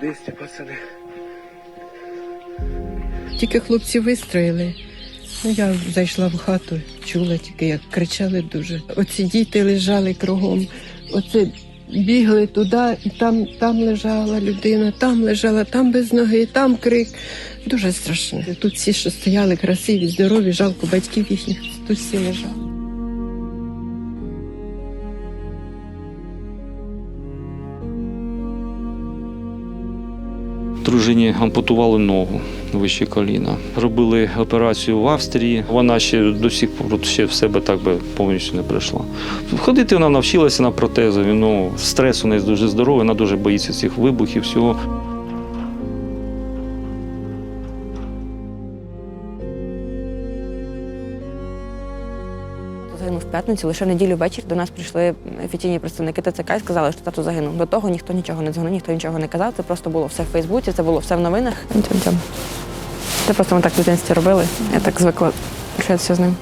200 пацани. Тільки хлопці вистроїли. Ну, я зайшла в хату, чула тільки, як кричали дуже. Оці діти лежали кругом. Оце бігли туди, і там, там лежала людина, там лежала, там без ноги, там крик. Дуже страшно. Тут всі, що стояли, красиві, здорові, жалко батьків їхніх, тут всі лежали. Дружині ампутували ногу вище коліна. Робили операцію в Австрії. Вона ще до сих пор ще в себе так би повністю не прийшла. Ходити вона навчилася на протезові. Ну, стрес у неї дуже здоровий, вона дуже боїться цих вибухів, всього. Загинув в п'ятницю, лише неділю ввечері до нас прийшли офіційні представники ТЦК і сказали, що тато загинув. До того ніхто нічого не дзвонив, ніхто нічого не казав. Це просто було все в Фейсбуці, це було все в новинах. Це просто ми так в дитинстві робили. Я так звикла общатися з ним.